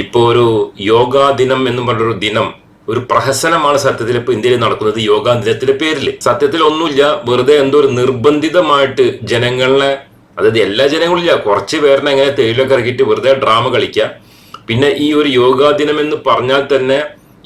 ഇപ്പോ ഒരു യോഗാ ദിനം എന്ന് പറഞ്ഞൊരു ദിനം ഒരു പ്രഹസനമാണ് സത്യത്തിൽ ഇപ്പൊ ഇന്ത്യയിൽ നടക്കുന്നത് യോഗാ ദിനത്തിന്റെ പേരിൽ സത്യത്തിൽ ഒന്നുമില്ല വെറുതെ എന്തോ ഒരു നിർബന്ധിതമായിട്ട് ജനങ്ങളെ അതായത് എല്ലാ ജനങ്ങളും ഇല്ല കുറച്ച് പേരിനെ എങ്ങനെ തേയിലൊക്കെ ഇറക്കിയിട്ട് വെറുതെ ഡ്രാമ കളിക്കുക. പിന്നെ ഈ ഒരു യോഗാ ദിനം എന്ന് പറഞ്ഞാൽ തന്നെ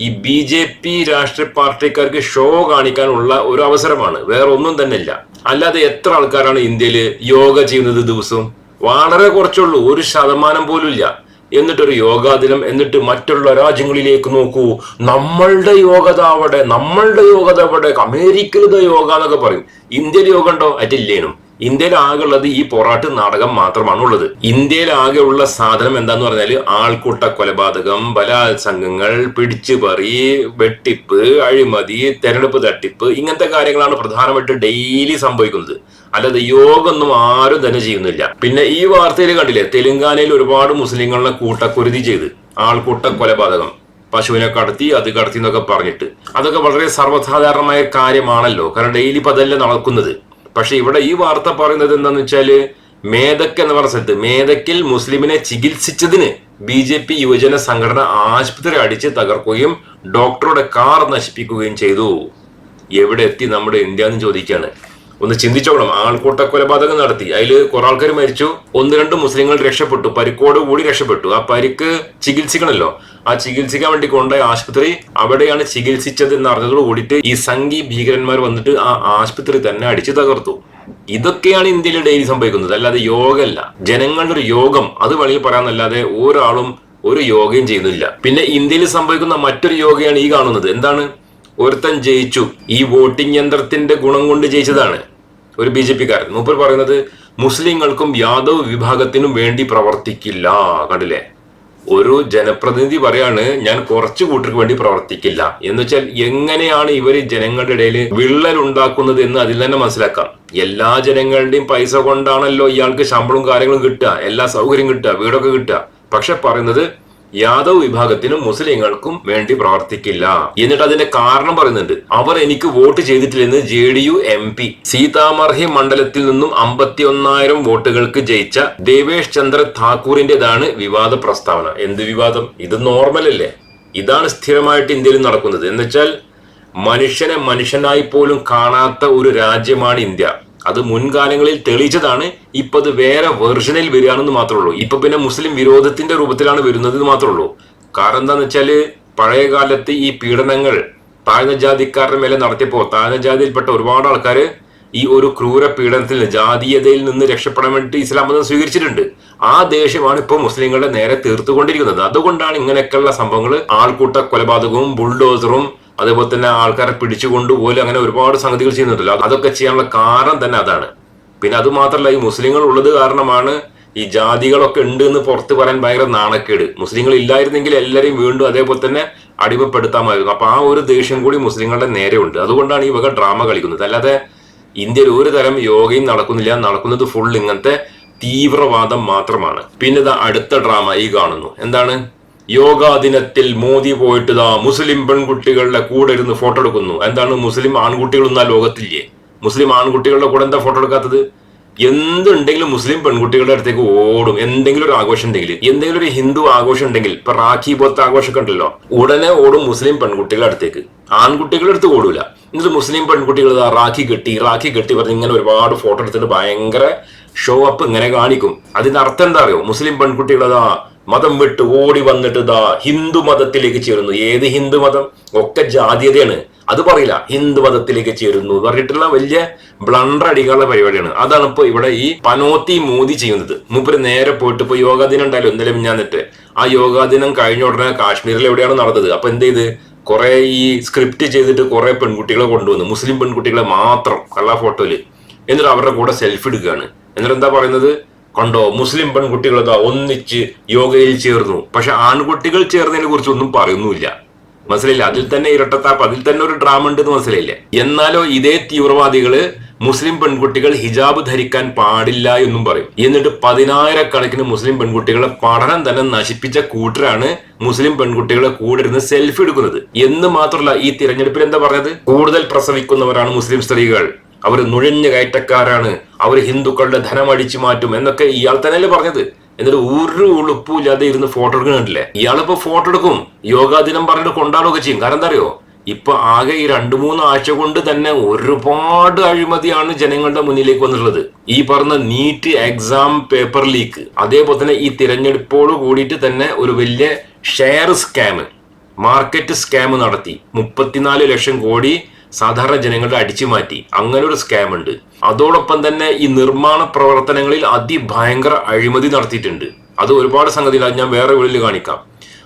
ഈ ബി ജെ പി രാഷ്ട്രീയ പാർട്ടിക്കാർക്ക് ഷോ കാണിക്കാനുള്ള ഒരു അവസരമാണ്. വേറെ ഒന്നും തന്നെ ഇല്ല. അല്ലാതെ എത്ര ആൾക്കാരാണ് ഇന്ത്യയിൽ യോഗ ചെയ്യുന്നത് ദിവസവും വളരെ കുറച്ചുള്ളൂ. ഒരു ശതമാനം പോലും ഇല്ല. എന്നിട്ടൊരു യോഗാ ദിനം എന്നിട്ട് മറ്റുള്ള രാജ്യങ്ങളിലേക്ക് നോക്കൂ. നമ്മളുടെ യോഗത അവിടെ നമ്മളുടെ യോഗത അവിടെ അമേരിക്കയിലത് യോഗ എന്നൊക്കെ പറയും. ഇന്ത്യയിൽ യോഗ ഉണ്ടോ? അറ്റില്ലേനും ഇന്ത്യയിൽ ആകെ ഉള്ളത് ഈ പൊറാട്ട് നാടകം മാത്രമാണ് ഉള്ളത് ഇന്ത്യയിൽ ആകെ ഉള്ള സാധനം എന്താന്ന് പറഞ്ഞാൽ ആൾക്കൂട്ട കൊലപാതകം ബലാത്സംഗങ്ങൾ പിടിച്ചുപറി വെട്ടിപ്പ് അഴിമതി തെരഞ്ഞെടുപ്പ് തട്ടിപ്പ് ഇങ്ങനത്തെ കാര്യങ്ങളാണ് പ്രധാനമായിട്ട് ഡെയിലി സംഭവിക്കുന്നത്. അല്ലാതെ യോഗമൊന്നും ആരും തന്നെ ചെയ്യുന്നില്ല. പിന്നെ ഈ വാർത്തയിൽ കണ്ടില്ലേ തെലുങ്കാനയിൽ ഒരുപാട് മുസ്ലിങ്ങളെ കൂട്ടക്കുരുതി ചെയ്ത് ആൾക്കൂട്ട കൊലപാതകം പശുവിനെ കടത്തി അത് കടത്തി എന്നൊക്കെ പറഞ്ഞിട്ട്. അതൊക്കെ വളരെ സർവസാധാരണമായ കാര്യമാണല്ലോ. കാരണം ഡെയിലി ഇപ്പൊ നടക്കുന്നത്. പക്ഷെ ഇവിടെ ഈ വാർത്ത പറയുന്നത് എന്താണെന്ന് വെച്ചാൽ മേധക്ക് എന്ന് പറഞ്ഞ സ്ഥലത്ത് മേധക്കിൽ മുസ്ലിമിനെ ചികിത്സിച്ചതിന് ബി ജെ പി യുവജന സംഘടന ആശുപത്രി അടിച്ച് തകർക്കുകയും ഡോക്ടറുടെ കാർ നശിപ്പിക്കുകയും ചെയ്തു. എവിടെ എത്തി നമ്മുടെ ഇന്ത്യ എന്ന് ചോദിക്കാണ്. ഒന്ന് ചിന്തിച്ചോളണം ആൾക്കൂട്ട കൊലപാതകം നടത്തി. അതിൽ കുറെ ആൾക്കാർ മരിച്ചു. ഒന്ന് രണ്ട് മുസ്ലിങ്ങൾ രക്ഷപ്പെട്ടു. പരിക്കോട് കൂടി രക്ഷപ്പെട്ടു. ആ പരിക്ക് ചികിത്സിക്കണല്ലോ. ആ ചികിത്സിക്കാൻ വേണ്ടി കൊണ്ടുപോയ ആശുപത്രി അവിടെയാണ് ചികിത്സിച്ചത് എന്ന് അറിഞ്ഞതോട് കൂടിയിട്ട് ഈ സംഘി ഭീകരന്മാർ വന്നിട്ട് ആ ആശുപത്രി തന്നെ അടിച്ചു തകർത്തു. ഇതൊക്കെയാണ് ഇന്ത്യയിൽ ഡെയിലി സംഭവിക്കുന്നത്. അല്ലാതെ യോഗമല്ല ജനങ്ങളുടെ ഒരു യോഗം. അത് വഴി പറയാന്നല്ലാതെ ഒരാളും ഒരു യോഗയും ചെയ്യുന്നില്ല. പിന്നെ ഇന്ത്യയിൽ സംഭവിക്കുന്ന മറ്റൊരു യോഗയാണ് ഈ കാണുന്നത്. എന്താണ്? ഒരുത്തൻ ജയിച്ചു. ഈ വോട്ടിംഗ് യന്ത്രത്തിന്റെ ഗുണം കൊണ്ട് ജയിച്ചതാണ് ഒരു ബി ജെ പിക്കാരൻ. മൂപ്പർ പറയുന്നത് മുസ്ലിങ്ങൾക്കും യാദവ് വിഭാഗത്തിനും വേണ്ടി പ്രവർത്തിക്കില്ല കണ്ടില്ലേ? ഒരു ജനപ്രതിനിധി പറയാണ് ഞാൻ കുറച്ചു കൂട്ടർക്ക് വേണ്ടി പ്രവർത്തിക്കില്ല. എന്ന് വെച്ചാൽ എങ്ങനെയാണ് ഇവർ ജനങ്ങളുടെ ഇടയിൽ വിള്ളൽ ഉണ്ടാക്കുന്നത് എന്ന് അതിൽ തന്നെ മനസ്സിലാക്കാം. എല്ലാ ജനങ്ങളുടെയും പൈസ കൊണ്ടാണല്ലോ ഇയാൾക്ക് ശമ്പളവും കാര്യങ്ങളും കിട്ടുക എല്ലാ സൗകര്യം കിട്ടുക വീടൊക്കെ കിട്ടുക. പക്ഷെ പറയുന്നത് യാദവ് വിഭാഗത്തിനും മുസ്ലിങ്ങൾക്കും വേണ്ടി പ്രവർത്തിക്കില്ല എന്നിട്ട് അതിന്റെ കാരണം പറയുന്നുണ്ട്. അവർ എനിക്ക് വോട്ട് ചെയ്തിട്ടില്ലെന്ന് J D U M P Sitamarhi മണ്ഡലത്തിൽ നിന്നും അമ്പത്തി ഒന്നായിരം വോട്ടുകൾക്ക് ജയിച്ച ദേവേഷ് ചന്ദ്ര താക്കൂറിന്റേതാണ് വിവാദ പ്രസ്താവന. എന്ത് വിവാദം? ഇത് നോർമൽ അല്ലേ? ഇതാണ് സ്ഥിരമായിട്ട് ഇന്ത്യയിൽ നടക്കുന്നത്. എന്നുവെച്ചാൽ മനുഷ്യനെ മനുഷ്യനായി പോലും കാണാത്ത ഒരു രാജ്യമാണ് ഇന്ത്യ. അത് മുൻകാലങ്ങളിൽ തെളിയിച്ചതാണ്. ഇപ്പൊ അത് വേറെ വെർഷനിൽ വരികയാണെന്ന് മാത്രമേ ഉള്ളൂ ഇപ്പൊ പിന്നെ മുസ്ലിം വിരോധത്തിന്റെ രൂപത്തിലാണ് വരുന്നത് മാത്രമേ ഉള്ളൂ കാരണം എന്താന്ന് വെച്ചാൽ പഴയ കാലത്ത് ഈ പീഡനങ്ങൾ താഴ്ന്ന ജാതിക്കാരുടെ മേലെ നടത്തിയപ്പോ താഴ്ന്ന ജാതിയിൽപ്പെട്ട ഒരുപാട് ആൾക്കാർ ഈ ഒരു ക്രൂര പീഡനത്തിൽ ജാതീയതയിൽ നിന്ന് രക്ഷപ്പെടാൻ വേണ്ടി ഇസ്ലാം മതം സ്വീകരിച്ചിട്ടുണ്ട്. ആ ദേഷ്യമാണ് ഇപ്പോൾ മുസ്ലിങ്ങളുടെ നേരെ തീർത്തുകൊണ്ടിരിക്കുന്നത്. അതുകൊണ്ടാണ് ഇങ്ങനെയൊക്കെയുള്ള സംഭവങ്ങൾ ആൾക്കൂട്ട കൊലപാതകവും ബുൾഡോസറും അതേപോലെ തന്നെ ആൾക്കാരെ പിടിച്ചുകൊണ്ടുപോലും അങ്ങനെ ഒരുപാട് സംഗതികൾ ചെയ്യുന്നുണ്ടല്ലോ. അതൊക്കെ ചെയ്യാനുള്ള കാരണം തന്നെ അതാണ്. പിന്നെ അത് മാത്രമല്ല ഈ മുസ്ലിങ്ങൾ ഉള്ളത് കാരണമാണ് ഈ ജാതികളൊക്കെ ഉണ്ട് എന്ന് പുറത്ത് പറയാൻ ഭയങ്കര നാണക്കേട്. മുസ്ലിങ്ങൾ ഇല്ലായിരുന്നെങ്കിൽ എല്ലാവരെയും വീണ്ടും അതേപോലെ തന്നെ അടിമപ്പെടുത്താമായിരുന്നു അപ്പൊ ആ ഒരു ദേഷ്യം കൂടി മുസ്ലിങ്ങളുടെ നേരെ ഉണ്ട്. അതുകൊണ്ടാണ് ഈ വക ഡ്രാമ കളിക്കുന്നത്. അല്ലാതെ ഇന്ത്യയിൽ ഒരു തരം യോഗയും നടക്കുന്നില്ല. നടക്കുന്നത് ഫുൾ ഇങ്ങനത്തെ തീവ്രവാദം മാത്രമാണ്. പിന്നെ അടുത്ത ഡ്രാമ ഈ കാണുന്നു. എന്താണ്? യോഗാ ദിനത്തിൽ മോദി പോയിട്ട് ഇതാ മുസ്ലിം പെൺകുട്ടികളുടെ കൂടെ ഇരുന്ന് ഫോട്ടോ എടുക്കുന്നു. എന്താണ് മുസ്ലിം ആൺകുട്ടികളൊന്നും ആ ലോകത്തില്ലേ? മുസ്ലിം ആൺകുട്ടികളുടെ കൂടെ എന്താ ഫോട്ടോ എടുക്കാത്തത്? എന്തുണ്ടെങ്കിലും മുസ്ലിം പെൺകുട്ടികളുടെ അടുത്തേക്ക് ഓടും. എന്തെങ്കിലും ഒരു ആഘോഷം ഉണ്ടെങ്കിൽ എന്തെങ്കിലും ഒരു ഹിന്ദു ആഘോഷം ഉണ്ടെങ്കിൽ ഇപ്പൊ റാഖി പോലത്തെ ആഘോഷമൊക്കെ ഉണ്ടല്ലോ ഉടനെ ഓടും മുസ്ലിം പെൺകുട്ടികളുടെ അടുത്തേക്ക്. ആൺകുട്ടികളുടെ അടുത്ത് ഓടൂല. എന്നിട്ട് മുസ്ലിം പെൺകുട്ടികൾ റാഖി കെട്ടി റാഖി കെട്ടി പറഞ്ഞ് ഇങ്ങനെ ഒരുപാട് ഫോട്ടോ എടുത്തിട്ട് ഭയങ്കര ഷോ അപ്പ് ഇങ്ങനെ കാണിക്കും. അതിന്റെ അർത്ഥം എന്താ അറിയോ? മുസ്ലിം പെൺകുട്ടികൾ അതാ മതം വിട്ട് ഓടി വന്നിട്ട് ഇതാ ഹിന്ദു മതത്തിലേക്ക് ചേരുന്നു. ഏത് ഹിന്ദു മതം? ഒക്കെ ജാതീയതയാണ്. അത് പറയില്ല. ഹിന്ദു മതത്തിലേക്ക് ചേരുന്നു എന്ന് പറഞ്ഞിട്ടുള്ള വലിയ ബ്ലണ്ടർ അടിക്കാനുള്ള പരിപാടിയാണ്. അതാണ് ഇപ്പൊ ഇവിടെ ഈ പനോത്തി മോദി ചെയ്യുന്നത്. മൂപ്പര് നേരെ പോയിട്ട് ഇപ്പൊ യോഗാ ദിനം ഉണ്ടായാലും? എന്തായാലും ഞാന്നിട്ട് ആ യോഗാ ദിനം കഴിഞ്ഞ ഉടനെ കാശ്മീരിൽ എവിടെയാണ് നടന്നത്? അപ്പൊ എന്ത് ചെയ്ത്? കുറെ ഈ സ്ക്രിപ്റ്റ് ചെയ്തിട്ട് കുറെ പെൺകുട്ടികളെ കൊണ്ടുവന്നു. മുസ്ലിം പെൺകുട്ടികളെ മാത്രം. കള്ള ഫോട്ടോയിൽ. എന്നിട്ട് അവരുടെ കൂടെ സെൽഫി എടുക്കുകയാണ്. എന്നിട്ട് എന്താ പറയുന്നത്? കണ്ടോ മുസ്ലിം പെൺകുട്ടികൾ ഇതാ ഒന്നിച്ച് യോഗയിൽ ചേർന്നു. പക്ഷെ ആൺകുട്ടികൾ ചേർന്നതിനെ കുറിച്ച് ഒന്നും പറയുന്നുമില്ല. മനസ്സിലായില്ല? അതിൽ തന്നെ ഇരട്ടത്താപ്പ് അതിൽ തന്നെ ഒരു ഡ്രാമ ഉണ്ട് എന്ന് മനസ്സിലായില്ലേ? എന്നാലോ ഇതേ തീവ്രവാദികൾ മുസ്ലിം പെൺകുട്ടികൾ ഹിജാബ് ധരിക്കാൻ പാടില്ല എന്നും പറയും. എന്നിട്ട് പതിനായിരക്കണക്കിന് മുസ്ലിം പെൺകുട്ടികളെ പഠനം തന്നെ നശിപ്പിച്ച കൂട്ടരാണ് മുസ്ലിം പെൺകുട്ടികളെ കൂടെ ഇരുന്ന് സെൽഫി എടുക്കുന്നത്. എന്ന് മാത്രമല്ല ഈ തിരഞ്ഞെടുപ്പിൽ എന്താ പറഞ്ഞത്? കൂടുതൽ പ്രസവിക്കുന്നവരാണ് മുസ്ലിം സ്ത്രീകൾ. അവർ നുഴഞ്ഞു കയറ്റക്കാരാണ്. അവർ ഹിന്ദുക്കളുടെ ധനം അടിച്ചു മാറ്റും എന്നൊക്കെ ഇയാൾ തന്നെയല്ലേ പറഞ്ഞത്. എന്നിട്ട് ഒരു ഉളുപ്പും ഇല്ലാതെ ഇരുന്ന് ഫോട്ടോ എടുക്കുന്നുണ്ടല്ലേ ഇയാളിപ്പോ ഫോട്ടോ എടുക്കും. യോഗാ ദിനം പറഞ്ഞിട്ട് കൊണ്ടാടുകയൊക്കെ ചെയ്യും. കാരണം എന്താ അറിയോ? ഇപ്പൊ ആകെ ഈ രണ്ടു മൂന്ന് ആഴ്ച കൊണ്ട് തന്നെ ഒരുപാട് അഴിമതിയാണ് ജനങ്ങളുടെ മുന്നിലേക്ക് വന്നിട്ടുള്ളത്. ഈ പറഞ്ഞ നീറ്റ് എക്സാം പേപ്പർ ലീക്ക്. അതേപോലെ തന്നെ ഈ തിരഞ്ഞെടുപ്പോട് കൂടിയിട്ട് തന്നെ ഒരു വലിയ ഷെയർ സ്കാം മാർക്കറ്റ് സ്കാം നടത്തി. മുപ്പത്തിനാല് ലക്ഷം കോടി സാധാരണ ജനങ്ങളുടെ അടിച്ചു മാറ്റി. അങ്ങനെ ഒരു സ്കാം ഉണ്ട്. അതോടൊപ്പം തന്നെ ഈ നിർമ്മാണ പ്രവർത്തനങ്ങളിൽ അതിഭയങ്കര അഴിമതി നടത്തിയിട്ടുണ്ട്. അത് ഒരുപാട് സംഗതികൾ ഞാൻ വേറെ വീട്ടിൽ കാണിക്കാം.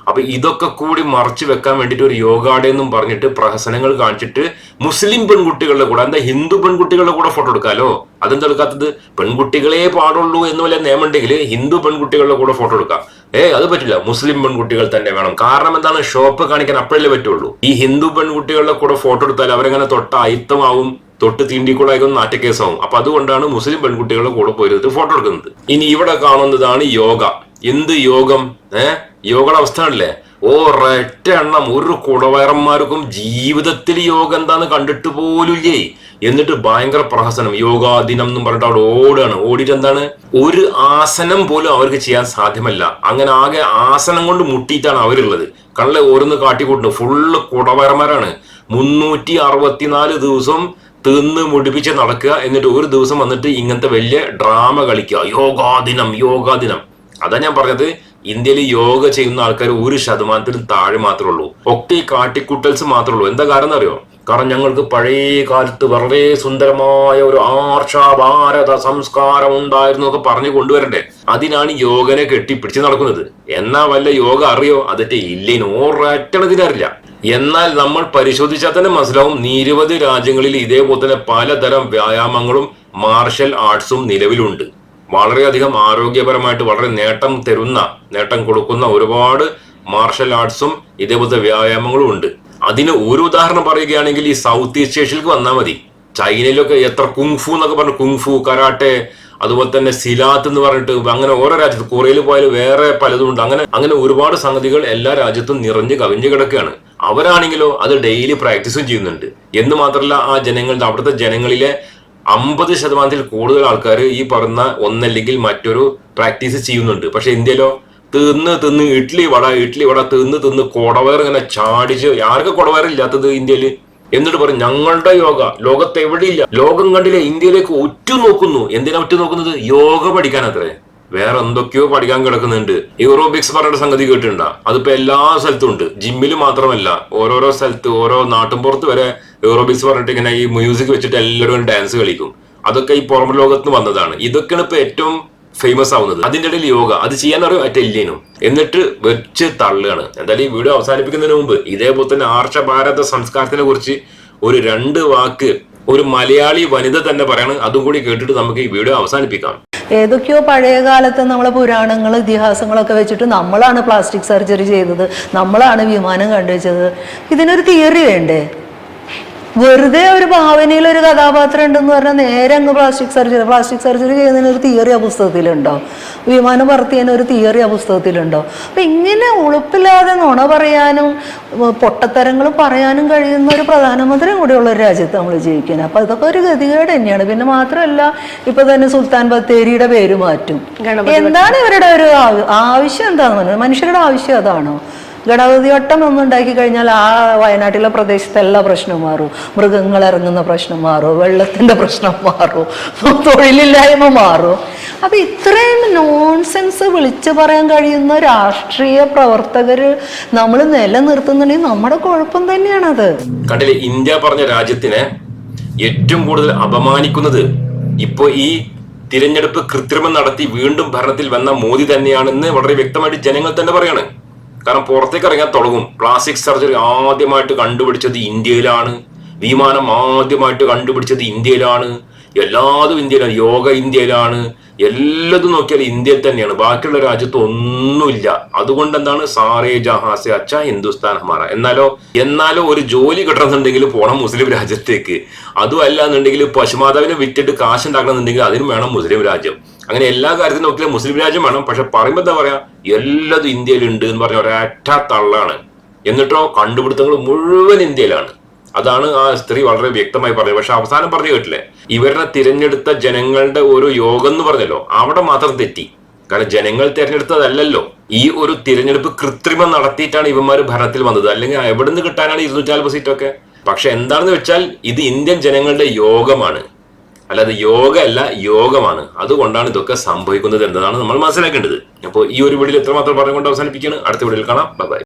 അപ്പൊ ഇതൊക്കെ കൂടി മറച്ചു വെക്കാൻ വേണ്ടിയിട്ട് ഒരു യോഗാടെ എന്നും പറഞ്ഞിട്ട് പ്രഹസനങ്ങൾ കാണിച്ചിട്ട് മുസ്ലിം പെൺകുട്ടികളുടെ കൂടെ എന്താ ഹിന്ദു പെൺകുട്ടികളുടെ കൂടെ ഫോട്ടോ എടുക്കാലോ? അതെന്താ എടുക്കാത്തത്? പെൺകുട്ടികളെ പാടുള്ളൂ എന്ന് വല്ല നിയമമുണ്ടെങ്കിൽ ഹിന്ദു പെൺകുട്ടികളുടെ കൂടെ ഫോട്ടോ എടുക്കാം. ഏ അത് പറ്റില്ല. മുസ്ലിം പെൺകുട്ടികൾ തന്നെ വേണം. കാരണം എന്താണ്? ഷോപ്പ് കാണിക്കാൻ അപ്പോഴല്ലേ പറ്റുള്ളൂ. ഈ ഹിന്ദു പെൺകുട്ടികളുടെ കൂടെ ഫോട്ടോ എടുത്താൽ അവരെങ്ങനെ തൊട്ട അയിത്തമാവും? തൊട്ട് തീണ്ടിക്കൂടായിരിക്കും നാറ്റക്കേസാവും. അപ്പൊ അതുകൊണ്ടാണ് മുസ്ലിം പെൺകുട്ടികളുടെ കൂടെ പോയിരുന്നത് ഫോട്ടോ എടുക്കുന്നത്. ഇനി ഇവിടെ കാണുന്നതാണ് യോഗ. എന്ത് യോഗം? ഏഹ്? യോഗയുടെ അവസ്ഥ ഓ ഒരൊറ്റ എണ്ണം ഒരു കുടവയറന്മാർക്കും ജീവിതത്തിൽ യോഗ എന്താന്ന് കണ്ടിട്ട് പോലുമില്ലേ എന്നിട്ട് ഭയങ്കര പ്രഹസനം. യോഗാദിനം എന്നും പറഞ്ഞിട്ട് അവിടെ ഓടുകയാണ്. ഓടിയിട്ട് എന്താണ്? ഒരു ആസനം പോലും അവർക്ക് ചെയ്യാൻ സാധ്യമല്ല. അങ്ങനെ ആകെ ആസനം കൊണ്ട് മുട്ടിയിട്ടാണ് അവരുള്ളത്. കണ്ണിലെ ഓരോന്ന് കാട്ടിക്കൂട്ടുന്നു. ഫുള്ള് കുടവയറന്മാരാണ്. മുന്നൂറ്റി അറുപത്തിനാല് ദിവസം തിന്ന് മുടിപ്പിച്ച് നടക്കുക. എന്നിട്ട് ഒരു ദിവസം വന്നിട്ട് ഇങ്ങനത്തെ വലിയ ഡ്രാമ കളിക്കുക. യോഗാദിനം യോഗാദിനം. യോഗാ ദിനം അതാ ഞാൻ പറഞ്ഞത്. ഇന്ത്യയിൽ യോഗ ചെയ്യുന്ന ആൾക്കാർ ഒരു ശതമാനത്തിലും താഴെ മാത്രമേ ഉള്ളൂ. ഒക്കെ ഈ കാട്ടിക്കുട്ടൽസ് മാത്രമേ ഉള്ളൂ. എന്താ കാരണം അറിയോ? കാരണം ഞങ്ങൾക്ക് പഴയ കാലത്ത് വളരെ സുന്ദരമായ ഒരു ആർഷ ഭാരത സംസ്കാരം ഉണ്ടായിരുന്നു ഒക്കെ പറഞ്ഞു കൊണ്ടുവരണ്ടേ. അതിനാണ് യോഗനെ കെട്ടിപ്പിടിച്ച് നടക്കുന്നത്. എന്നാ വല്ല യോഗ അറിയോ? അതിന്റെ ഇല്ലേന് ഒരറ്റണതിനറിയില്ല എന്നാൽ നമ്മൾ പരിശോധിച്ചാൽ തന്നെ മനസ്സിലാവും നിരവധി രാജ്യങ്ങളിൽ ഇതേപോലെ തന്നെ പലതരം വ്യായാമങ്ങളും മാർഷൽ ആർട്സും നിലവിലുണ്ട്. വളരെയധികം ആരോഗ്യപരമായിട്ട് വളരെ നേട്ടം തരുന്ന നേട്ടം കൊടുക്കുന്ന ഒരുപാട് മാർഷൽ ആർട്സും ഇതേപോലത്തെ വ്യായാമങ്ങളും ഉണ്ട്. അതിന് ഒരു ഉദാഹരണം പറയുകയാണെങ്കിൽ ഈ സൗത്ത് ഈസ്റ്റ് ഏഷ്യയിലേക്ക് വന്നാൽ മതി. ചൈനയിലൊക്കെ എത്ര കുങ്ഫു എന്നൊക്കെ പറഞ്ഞു കുങ്ഫു കരാട്ടെ അതുപോലെ തന്നെ സിലാത്ത് എന്ന് പറഞ്ഞിട്ട് അങ്ങനെ ഓരോ രാജ്യത്ത് കൊറിയയിൽ പോയാൽ വേറെ പലതും ഉണ്ട്. അങ്ങനെ അങ്ങനെ ഒരുപാട് സംഗതികൾ എല്ലാ രാജ്യത്തും നിറഞ്ഞു കവിഞ്ഞു കിടക്കുകയാണ്. അവരാണെങ്കിലോ അത് ഡെയിലി പ്രാക്ടീസും ചെയ്യുന്നുണ്ട്. എന്ന് മാത്രമല്ല ആ ജനങ്ങളുടെ അവിടുത്തെ ജനങ്ങളിലെ അമ്പത് ശതമാനത്തിൽ കൂടുതൽ ആൾക്കാർ ഈ പറഞ്ഞ ഒന്നല്ലെങ്കിൽ മറ്റൊരു പ്രാക്ടീസ് ചെയ്യുന്നുണ്ട്. പക്ഷെ ഇന്ത്യയിലോ തിന്ന് തിന്ന് ഇഡ്ലി വട ഇഡ്ലി വട തിന്ന് തിന്ന് കൊടവയർ ഇങ്ങനെ ചാടിച്ച് ആർക്ക് കൊടവയർ ഇല്ലാത്തത് ഇന്ത്യയിൽ. എന്നിട്ട് പറയും ഞങ്ങളുടെ യോഗ ലോകത്ത് എവിടെയില്ല? ലോകം കണ്ടില്ല ഇന്ത്യയിലേക്ക് ഉറ്റു നോക്കുന്നു. എന്തിനാ ഉറ്റു നോക്കുന്നത്? യോഗ പഠിക്കാനത്രേ വേറെ എന്തൊക്കെയോ പഠിക്കാൻ കിടക്കുന്നുണ്ട്. യൂറോബിക്സ് പറഞ്ഞ സംഗതി കേട്ടിട്ടുണ്ടാ? അതിപ്പോ എല്ലാ സ്ഥലത്തും ഉണ്ട്. ജിമ്മിൽ മാത്രമല്ല. ഓരോരോ സ്ഥലത്ത് ഓരോ നാട്ടിൻപുറത്ത് വരെ യൂറോബിക്സ് പറഞ്ഞിട്ട് ഇങ്ങനെ ഈ മ്യൂസിക് വെച്ചിട്ട് എല്ലാവരും ഡാൻസ് കളിക്കും. അതൊക്കെ ഈ പുറം ലോകത്ത് വന്നതാണ്. ഇതൊക്കെയാണ് ഇപ്പൊ ഏറ്റവും ഫേമസ് ആവുന്നത്. അതിന്റെ ഇടയിൽ യോഗ. അത് ചെയ്യാൻ അറിയാം മറ്റേ ഇല്ലേനും. എന്നിട്ട് വെച്ച് തള്ളുകയാണ്. എന്തായാലും ഈ വീഡിയോ അവസാനിപ്പിക്കുന്നതിന് മുമ്പ് ഇതേപോലെ തന്നെ ആർഷ ഭാരത സംസ്കാരത്തിനെ കുറിച്ച് ഒരു രണ്ട് വാക്ക് ഒരു മലയാളി വനിത തന്നെ പറയണം. അതും കൂടി കേട്ടിട്ട് നമുക്ക് ഈ വീഡിയോ അവസാനിപ്പിക്കാം. ഏതൊക്കെയോ പഴയ കാലത്ത് നമ്മളെ പുരാണങ്ങൾ ഇതിഹാസങ്ങളൊക്കെ വെച്ചിട്ട് നമ്മളാണ് പ്ലാസ്റ്റിക് സർജറി ചെയ്തത്. നമ്മളാണ് വിമാനം കണ്ടുവച്ചത്. ഇതിനൊരു തിയറി വേണ്ടേ? വെറുതെ ഒരു ഭാവനയിൽ ഒരു കഥാപാത്രം ഉണ്ടെന്ന് പറഞ്ഞാൽ നേരെ അങ്ങ് പ്ലാസ്റ്റിക് സർജറി പ്ലാസ്റ്റിക് സർജറി ചെയ്യുന്നതിന് ഒരു തിയറി ആ പുസ്തകത്തിലുണ്ടോ? വിമാനം പറത്തിയതിന് ഒരു തിയറി ആ പുസ്തകത്തിലുണ്ടോ? അപ്പൊ ഇങ്ങനെ ഉളുപ്പില്ലാതെ നുണ പറയാനും പൊട്ടത്തരങ്ങളും പൊട്ടത്തരങ്ങൾ പറയാനും കഴിയുന്ന ഒരു പ്രധാനമന്ത്രിയും കൂടിയുള്ള ഒരു രാജ്യത്ത് നമ്മൾ ജീവിക്കുന്നത്. അപ്പൊ അതൊക്കെ ഒരു ഗതികേട് തന്നെയാണ്. പിന്നെ മാത്രമല്ല ഇപ്പൊ തന്നെ സുൽത്താൻ ബത്തേരിയുടെ പേര് മാറ്റും. എന്താണ് ഇവരുടെ ഒരു ആവശ്യം എന്താണെന്ന് പറഞ്ഞത് മനുഷ്യരുടെ ആവശ്യം അതാണോ? ഗണപതി വട്ടം ഒന്നുണ്ടാക്കി കഴിഞ്ഞാൽ ആ വയനാട്ടിലെ പ്രദേശത്തെ എല്ലാ പ്രശ്നവും മാറും. മൃഗങ്ങൾ ഇറങ്ങുന്ന പ്രശ്നം മാറും. വെള്ളത്തിന്റെ പ്രശ്നം മാറും. തൊഴിലില്ലായ്മ മാറും. അപ്പൊ ഇത്രയും നോൺസെൻസ് വിളിച്ചു പറയാൻ കഴിയുന്ന രാഷ്ട്രീയ പ്രവർത്തകര് നമ്മൾ നിലനിർത്തുന്നുണ്ടെങ്കിൽ നമ്മുടെ കുഴപ്പം തന്നെയാണത്. കണ്ടില്ലേ ഇന്ത്യ പറഞ്ഞ രാജ്യത്തിനെ ഏറ്റവും കൂടുതൽ അപമാനിക്കുന്നത് ഇപ്പോ ഈ തിരഞ്ഞെടുപ്പ് കൃത്രിമം നടത്തി വീണ്ടും ഭരണത്തിൽ വന്ന മോദി തന്നെയാണെന്ന് വളരെ വ്യക്തമായിട്ട് ജനങ്ങൾ തന്നെ പറയാണ്. കാരണം പുറത്തേക്ക് ഇറങ്ങാൻ തുടങ്ങും. പ്ലാസ്റ്റിക് സർജറി ആദ്യമായിട്ട് കണ്ടുപിടിച്ചത് ഇന്ത്യയിലാണ്. വിമാനം ആദ്യമായിട്ട് കണ്ടുപിടിച്ചത് ഇന്ത്യയിലാണ്. എല്ലാതും ഇന്ത്യയിലാണ്. യോഗ ഇന്ത്യയിലാണ്. എല്ലാതും നോക്കിയാൽ ഇന്ത്യയിൽ തന്നെയാണ്. ബാക്കിയുള്ള രാജ്യത്ത് ഒന്നുമില്ല. അതുകൊണ്ട് എന്താണ് സാറേ ജഹാസെ അച്ഛ ഹിന്ദുസ്ഥാൻ ഹമാറ. എന്നാലോ എന്നാലോ ഒരു ജോലി കിട്ടണമെന്നുണ്ടെങ്കിൽ പോണം മുസ്ലിം രാജ്യത്തേക്ക്. അതും അല്ല എന്നുണ്ടെങ്കിൽ പശുമാതാവിനെ വിറ്റിട്ട് കാശ് ഉണ്ടാക്കണമെന്നുണ്ടെങ്കിൽ അതിനും വേണം മുസ്ലിം രാജ്യം. അങ്ങനെ എല്ലാ കാര്യത്തിനും നോക്കിയാൽ മുസ്ലിം രാജ്യം വേണം. പക്ഷെ പറയുമ്പോൾ എന്താ പറയാ? എല്ലാതും ഇന്ത്യയിലുണ്ട് എന്ന് പറഞ്ഞ ഒരൊറ്റ തള്ളാണ്. എന്നിട്ടോ കണ്ടുപിടുത്തങ്ങൾ മുഴുവൻ ഇന്ത്യയിലാണ്. അതാണ് ആ സ്ത്രീ വളരെ വ്യക്തമായി പറഞ്ഞത്. പക്ഷെ അവസാനം പറഞ്ഞു കേട്ടില്ലേ? ഇവരെ തിരഞ്ഞെടുത്ത ജനങ്ങളുടെ ഒരു യോഗം എന്ന് പറഞ്ഞല്ലോ. അവിടെ മാത്രം തെറ്റി. കാരണം ജനങ്ങൾ തിരഞ്ഞെടുത്തതല്ലല്ലോ. ഈ ഒരു തിരഞ്ഞെടുപ്പ് കൃത്രിമം നടത്തിയിട്ടാണ് ഇവന്മാർ ഭരണത്തിൽ വന്നത്. അല്ലെങ്കിൽ എവിടെ നിന്ന് കിട്ടാനാണ് ഇരുന്നൂറ്റി നാൽപ്പത് സീറ്റൊക്കെ? പക്ഷെ എന്താണെന്ന് വെച്ചാൽ ഇത് ഇന്ത്യൻ ജനങ്ങളുടെ യോഗമാണ്. അല്ലാതെ യോഗ അല്ല യോഗമാണ്. അതുകൊണ്ടാണ് ഇതൊക്കെ സംഭവിക്കുന്നത് എന്നതാണ് നമ്മൾ മനസ്സിലാക്കേണ്ടത്. അപ്പോൾ ഈ ഒരു വീഡിയോയിൽ എത്രമാത്രം പറഞ്ഞുകൊണ്ട് അവസാനിപ്പിക്കുകയാണ്. അടുത്ത വീഡിയോയിൽ കാണാം. ബൈ